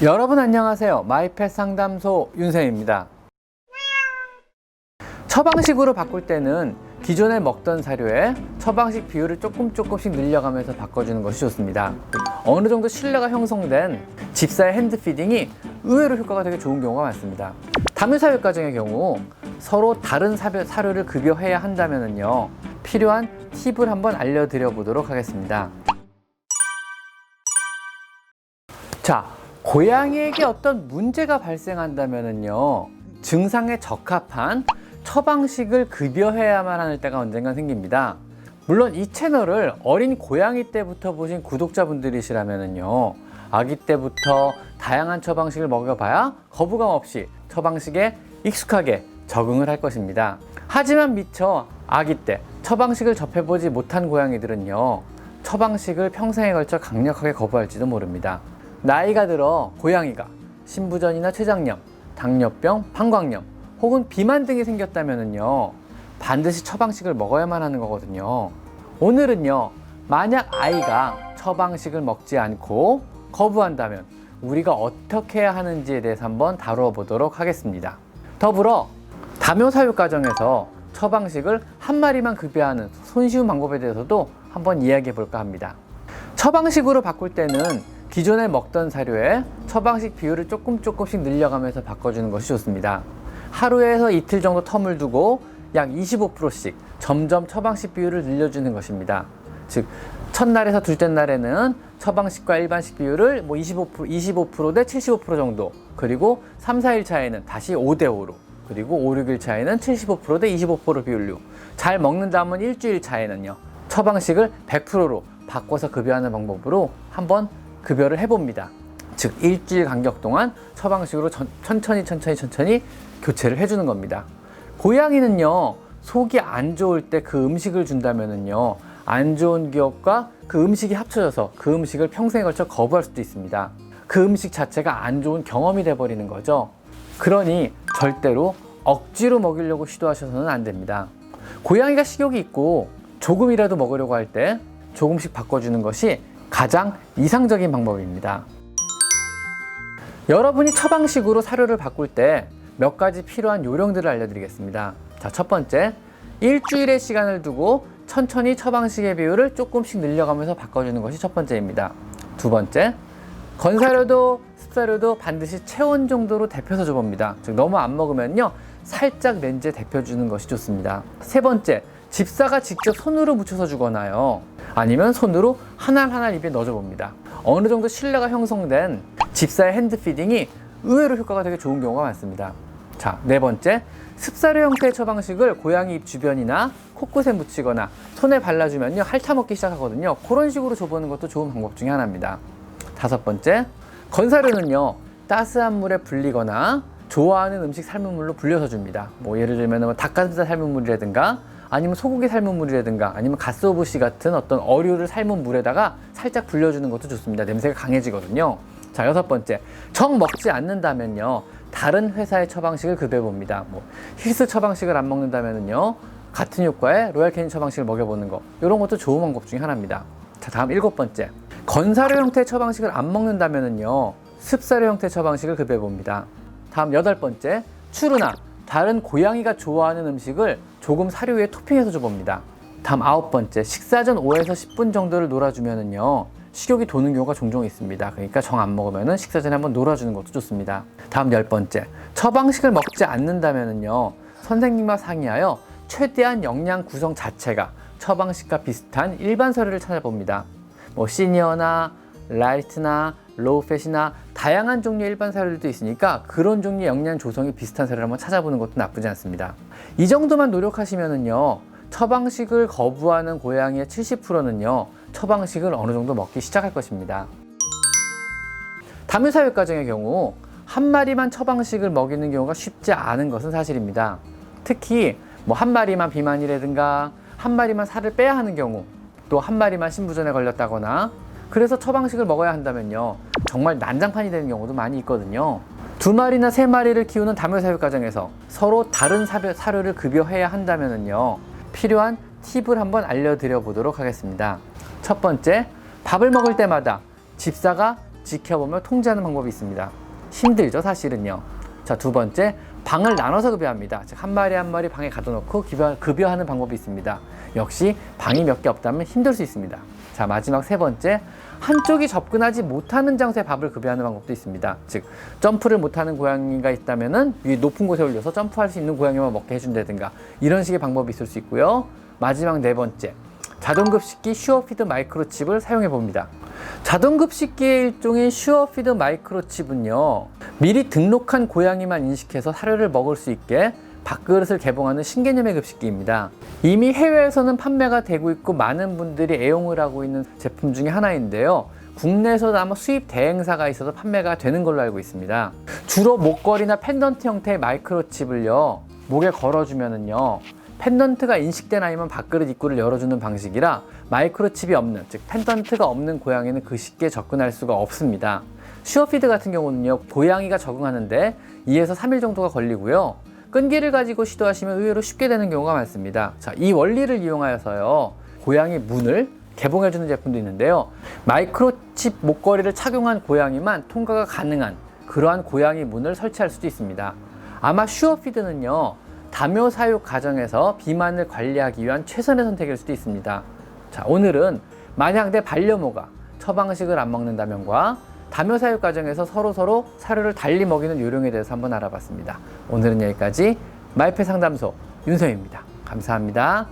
여러분 안녕하세요. 마이펫 상담소 윤쌤입니다. 처방식으로 바꿀 때는 기존에 먹던 사료에 처방식 비율을 조금 조금씩 늘려가면서 바꿔주는 것이 좋습니다. 어느 정도 신뢰가 형성된 집사의 핸드피딩이 의외로 효과가 되게 좋은 경우가 많습니다. 담유사육 과정의 경우 서로 다른 사료, 사료를 급여해야 한다면요 필요한 팁을 한번 알려드려 보도록 하겠습니다. 자, 고양이에게 어떤 문제가 발생한다면요 증상에 적합한 처방식을 급여해야만 하는 때가 언젠간 생깁니다. 물론 이 채널을 어린 고양이 때부터 보신 구독자분들이시라면요 아기 때부터 다양한 처방식을 먹여봐야 거부감 없이 처방식에 익숙하게 적응을 할 것입니다. 하지만 미처 아기 때 처방식을 접해보지 못한 고양이들은요 처방식을 평생에 걸쳐 강력하게 거부할지도 모릅니다. 나이가 들어 고양이가 신부전이나 췌장염, 당뇨병, 방광염 혹은 비만 등이 생겼다면요 반드시 처방식을 먹어야만 하는 거거든요. 오늘은요 만약 아이가 처방식을 먹지 않고 거부한다면 우리가 어떻게 해야 하는지에 대해서 한번 다루어 보도록 하겠습니다. 더불어 다묘 사육 과정에서 처방식을 한 마리만 급여하는 손쉬운 방법에 대해서도 한번 이야기해 볼까 합니다. 처방식으로 바꿀 때는 기존에 먹던 사료에 처방식 비율을 조금 조금씩 늘려가면서 바꿔주는 것이 좋습니다. 하루에서 이틀 정도 텀을 두고 약 25%씩 점점 처방식 비율을 늘려주는 것입니다. 즉, 첫날에서 둘째 날에는 처방식과 일반식 비율을 뭐 25%, 25%대 75% 정도, 그리고 3, 4일 차에는 다시 5대5로, 그리고 5, 6일 차에는 75%대 25% 비율로, 잘 먹는다면 일주일 차에는요, 처방식을 100%로 바꿔서 급여하는 방법으로 한번 급여를 해봅니다. 즉, 일주일 간격 동안 처방식으로 천- 천천히 천천히 천천히 교체를 해주는 겁니다. 고양이는요, 속이 안 좋을 때 그 음식을 준다면은요, 안 좋은 기억과 그 음식이 합쳐져서 그 음식을 평생에 걸쳐 거부할 수도 있습니다. 그 음식 자체가 안 좋은 경험이 돼버리는 거죠. 그러니 절대로 억지로 먹이려고 시도하셔서는 안 됩니다. 고양이가 식욕이 있고 조금이라도 먹으려고 할 때 조금씩 바꿔주는 것이 가장 이상적인 방법입니다. 여러분이 처방식으로 사료를 바꿀 때 몇 가지 필요한 요령들을 알려드리겠습니다. 자, 첫 번째, 일주일의 시간을 두고 천천히 처방식의 비율을 조금씩 늘려가면서 바꿔주는 것이 첫 번째입니다. 두 번째, 건사료도 습사료도 반드시 체온 정도로 데펴서 줘봅니다. 즉 너무 안 먹으면요 살짝 렌즈에 데펴주는 것이 좋습니다. 세 번째, 집사가 직접 손으로 묻혀서 주거나요. 아니면 손으로 하나하나 입에 넣어줘 봅니다. 어느 정도 신뢰가 형성된 집사의 핸드피딩이 의외로 효과가 되게 좋은 경우가 많습니다. 자, 네 번째, 습사료 형태의 처방식을 고양이 입 주변이나 코끝에 묻히거나 손에 발라주면요 핥아먹기 시작하거든요. 그런 식으로 줘보는 것도 좋은 방법 중에 하나입니다. 다섯 번째, 건사료는요 따스한 물에 불리거나 좋아하는 음식 삶은 물로 불려서 줍니다. 뭐 예를 들면 뭐 닭가슴살 삶은 물이라든가 아니면 소고기 삶은 물이라든가 아니면 가스오부시 같은 어떤 어류를 삶은 물에다가 살짝 불려주는 것도 좋습니다. 냄새가 강해지거든요. 자 여섯 번째, 정 먹지 않는다면요 다른 회사의 처방식을 급여 봅니다. 뭐 힐스 처방식을 안 먹는다면은요 같은 효과의 로얄 캐닌 처방식을 먹여보는 거 이런 것도 좋은 방법 중에 하나입니다. 자 다음 일곱 번째, 건사료 형태의 처방식을 안 먹는다면은요 습사료 형태의 처방식을 급여 봅니다. 다음 여덟 번째, 추루나 다른 고양이가 좋아하는 음식을 조금 사료 위에 토핑해서 줘봅니다. 다음 아홉 번째, 식사 전 5에서 10분 정도를 놀아주면은요 식욕이 도는 경우가 종종 있습니다. 그러니까 정 안 먹으면은 식사 전에 한번 놀아주는 것도 좋습니다. 다음 열 번째, 처방식을 먹지 않는다면은요 선생님과 상의하여 최대한 영양 구성 자체가 처방식과 비슷한 일반 사료를 찾아봅니다. 뭐 시니어나 라이트나 로우팻이나 다양한 종류의 일반 사료들도 있으니까 그런 종류의 영양 조성이 비슷한 사료를 한번 찾아보는 것도 나쁘지 않습니다. 이 정도만 노력하시면은요 처방식을 거부하는 고양이의 70%는요 처방식을 어느 정도 먹기 시작할 것입니다. 담유사육 과정의 경우 한 마리만 처방식을 먹이는 경우가 쉽지 않은 것은 사실입니다. 특히 뭐 한 마리만 비만이라든가 한 마리만 살을 빼야 하는 경우 또 한 마리만 신부전에 걸렸다거나 그래서 처방식을 먹어야 한다면요 정말 난장판이 되는 경우도 많이 있거든요. 두 마리나 세 마리를 키우는 다묘사육 과정에서 서로 다른 사료, 사료 를 급여해야 한다면요 필요한 팁을 한번 알려드려 보도록 하겠습니다. 첫 번째, 밥을 먹을 때마다 집사가 지켜보며 통제하는 방법이 있습니다. 힘들죠, 사실은요. 자, 두 번째, 방을 나눠서 급여합니다. 즉, 한 마리 한 마리 방에 가둬놓고 급여, 급여하는 방법이 있습니다. 역시 방이 몇 개 없다면 힘들 수 있습니다. 자, 마지막 세 번째, 한쪽이 접근하지 못하는 장소에 밥을 급여하는 방법도 있습니다. 즉, 점프를 못하는 고양이가 있다면은 위 높은 곳에 올려서 점프할 수 있는 고양이만 먹게 해준다든가 이런 식의 방법이 있을 수 있고요. 마지막 네 번째, 자동급식기 슈어피드 마이크로칩을 사용해 봅니다. 자동급식기의 일종인 슈어피드 마이크로칩은요, 미리 등록한 고양이만 인식해서 사료를 먹을 수 있게 밥그릇을 개봉하는 신개념의 급식기입니다. 이미 해외에서는 판매가 되고 있고 많은 분들이 애용을 하고 있는 제품 중에 하나인데요. 국내에서도 아마 수입 대행사가 있어서 판매가 되는 걸로 알고 있습니다. 주로 목걸이나 펜던트 형태의 마이크로칩을요, 목에 걸어주면은요, 펜던트가 인식된 아이만 밥그릇 입구를 열어주는 방식이라 마이크로칩이 없는, 즉 펜던트가 없는 고양이는 그 쉽게 접근할 수가 없습니다. 슈어피드 같은 경우는요, 고양이가 적응하는데 2에서 3일 정도가 걸리고요. 끈기를 가지고 시도하시면 의외로 쉽게 되는 경우가 많습니다. 자, 이 원리를 이용하여서요, 고양이 문을 개봉해주는 제품도 있는데요. 마이크로칩 목걸이를 착용한 고양이만 통과가 가능한 그러한 고양이 문을 설치할 수도 있습니다. 아마 슈어피드는요, 다묘 사육 과정에서 비만을 관리하기 위한 최선의 선택일 수도 있습니다. 자, 오늘은 만약 내 반려모가 처방식을 안 먹는다면과 다묘 사육 과정에서 서로 서로 사료를 달리 먹이는 요령에 대해서 한번 알아봤습니다. 오늘은 여기까지 마이페 상담소 윤성입니다. 감사합니다.